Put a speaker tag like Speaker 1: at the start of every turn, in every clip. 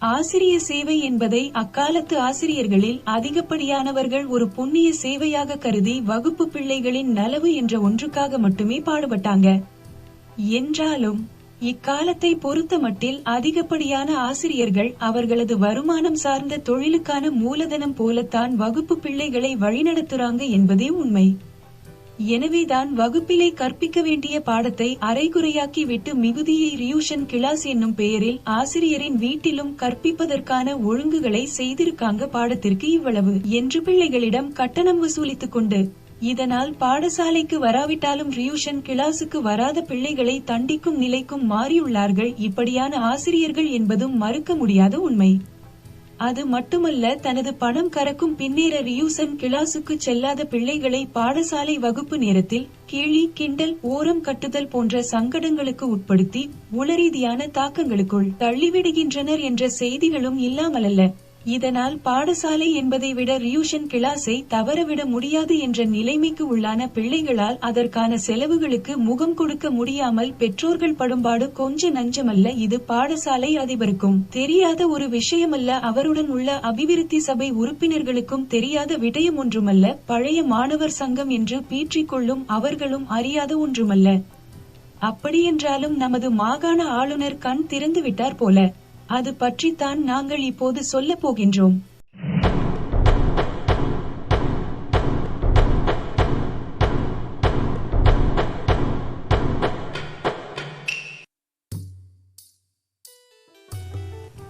Speaker 1: ஆசிரிய சேவை என்பதை அக்காலத்து ஆசிரியர்களில் அதிகப்படியானவர்கள் ஒரு புண்ணிய சேவையாக கருதி வகுப்பு பிள்ளைகளின் நலவு என்ற ஒன்றுக்காக மட்டுமே பாடுபட்டாங்க. என்றாலும் இக்காலத்தை பொறுத்தமட்டில் அதிகப்படியான ஆசிரியர்கள் அவர்களது வருமானம் சார்ந்த தொழிலுக்கான மூலதனம் போலத்தான் வகுப்பு பிள்ளைகளை வழிநடத்துறாங்க என்பதே உண்மை. எனவேதான் வகுப்பிலே கற்பிக்க வேண்டிய பாடத்தை அரைகுறையாக்கி விட்டு மிகுதியை ரியூஷன் கிளாஸ் என்னும் பெயரில் ஆசிரியரின் வீட்டிலும் கற்பிப்பதற்கான ஒழுங்குகளை செய்திருக்காங்க பாடத்திற்கு இவ்வளவு என்று பிள்ளைகளிடம் கட்டணம் வசூலித்துக் கொண்டு இதனால் பாடசாலைக்கு வராவிட்டாலும் ரியூஷன் கிளாஸுக்கு வராத பிள்ளைகளை தண்டிக்கும் நிலைக்கும் மாறியுள்ளார்கள். இப்படியான ஆசிரியர்கள் என்பதும் மறுக்க முடியாத உண்மை. அது மட்டுமல்ல தனது பணம் கறக்கும் பின்னேற ரியூசன் கிளாசுக்கு செல்லாத பிள்ளைகளை பாடசாலை வகுப்பு நேரத்தில் கிளி கிண்டல் ஓரம் கட்டுதல் போன்ற சங்கடங்களுக்கு உட்படுத்தி உளரீதியான தாக்கங்களுக்குள் தள்ளிவிடுகின்றனர் என்ற செய்திகளும் இல்லாமலல்ல. இதனால் பாடசாலை என்பதை விட ரியூஷன் கிளாஸை தவறவிட முடியாது என்ற நிலைமைக்கு உள்ளான பிள்ளைகளால் அதற்கான செலவுகளுக்கு முகம் கொடுக்க முடியாமல் பெற்றோர்கள் படும்பாடு கொஞ்ச நஞ்சமல்ல இது பாடசாலை அதிபருக்கும் தெரியாத ஒரு விஷயமல்ல. அவருடன் உள்ள அபிவிருத்தி சபை உறுப்பினர்களுக்கும் தெரியாத விடயம் ஒன்றுமல்ல. பழைய மாணவர் சங்கம் என்று பீற்றிக்கொள்ளும் அவர்களும் அறியாத ஒன்றுமல்ல. அப்படியென்றாலும் நமது மாகாண ஆளுநர் கண் திறந்து விட்டார் போல. அது பற்றித்தான் நாங்கள் இப்போது சொல்லப் போகின்றோம்.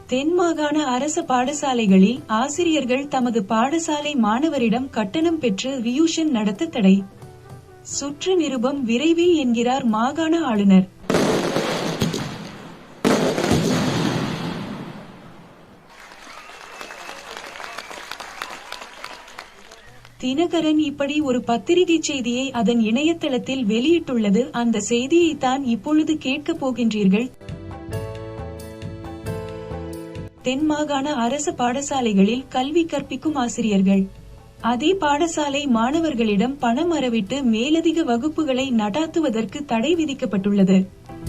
Speaker 1: தென் மாகாண அரச பாடசாலைகளில் ஆசிரியர்கள் தமது பாடசாலை மாணவரிடம் கட்டணம் பெற்று ரியூஷன் நடத்த தடை. சுற்று நிருபம் விரைவில் என்கிறார் மாகாண ஆளுநர். தினகரன் இப்படி ஒரு பத்திரிகை செய்தியை அதன் இணையதளத்தில் வெளியிட்டுள்ளது. அந்த செய்தியை தான் இப்பொழுது கேட்கப் போகின்றீர்கள். தென் மாகாண அரசு பாடசாலைகளில் கல்வி கற்பிக்கும் ஆசிரியர்கள். அதே பாடசாலை மாணவர்களிடம் பணம் அறவிட்டு மேலதிக வகுப்புகளை நடாத்துவதற்கு தடை விதிக்கப்பட்டுள்ளது.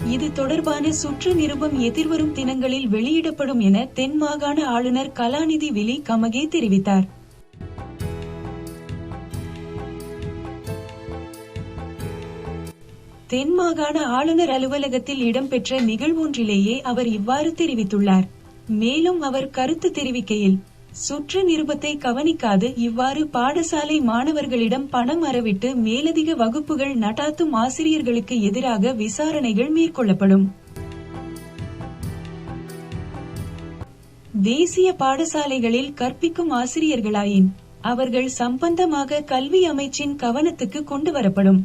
Speaker 1: இது தொடர்பான சுற்று நிருபம் எதிர்வரும் தினங்களில் வெளியிடப்படும் என தென் மாகாண ஆளுநர் கலாநிதி விலி கமகே தெரிவித்தார். தென் மாகாண ஆளுநர் அலுவலகத்தில் இடம்பெற்ற நிகழ்வொன்றிலேயே அவர் இவ்வாறு தெரிவித்துள்ளார். மேலும் அவர் கருத்து தெரிவிக்கையில் சுற்று நிருபத்தை கவனிக்காது இவ்வாறு பாடசாலை மாணவர்களிடம் பணம் அறவிட்டு மேலதிக வகுப்புகள் நடாத்தும் ஆசிரியர்களுக்கு எதிராக விசாரணைகள் மேற்கொள்ளப்படும். தேசிய பாடசாலைகளில் கற்பிக்கும் ஆசிரியர்களாயின் அவர்கள் சம்பந்தமாக கல்வி அமைச்சின் கவனத்துக்கு கொண்டு வரப்படும்.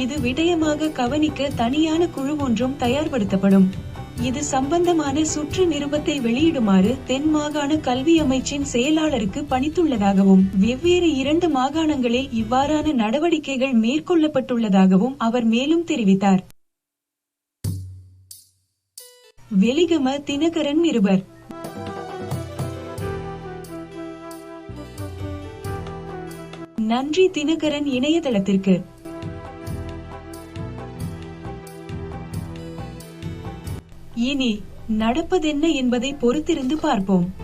Speaker 1: இது விடயமாக கவனிக்க தனியான குழு ஒன்றும் தயார்படுத்தப்படும். இது சம்பந்தமான சுற்று நிருபத்தை வெளியிடுமாறு தென் மாகாண கல்வி அமைச்சின் செயலாளருக்கு பணித்துள்ளதாகவும் வெவ்வேறு இரண்டு மாகாணங்களில் இவ்வாறான நடவடிக்கைகள் மேற்கொள்ளப்பட்டுள்ளதாகவும் அவர் மேலும் தெரிவித்தார். வெளிகம தினகரன் நிருபர். நன்றி தினகரன் இணையதளத்திற்கு. இனி நடப்பதென்ன என்பதை பொறுத்திருந்து பார்ப்போம்.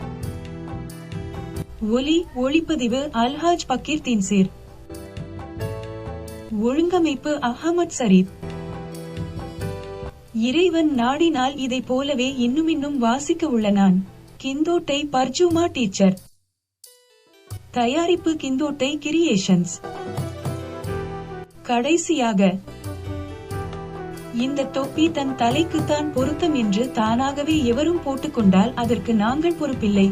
Speaker 1: ஒலி ஒளிப்பதிவு அல்ஹாஜ் பக்கீர் தீன்சீர் ஒழுங்கமைப்பு அஹமத் சரீப். இறைவன் நாடினால் இதை போலவே இன்னும் இன்னும் வாசிக்க உள்ள நான் கிந்தோட்டை பர்ஜுமா டீச்சர். தயாரிப்பு கிந்தோட்டை கிரியேஷன்ஸ். கடைசியாக இந்த தொப்பி தன் தலைக்குத்தான் பொருத்தம் என்று தானாகவே எவரும் போட்டுக்கொண்டால் அதற்கு நாங்கள் பொறுப்பில்லை.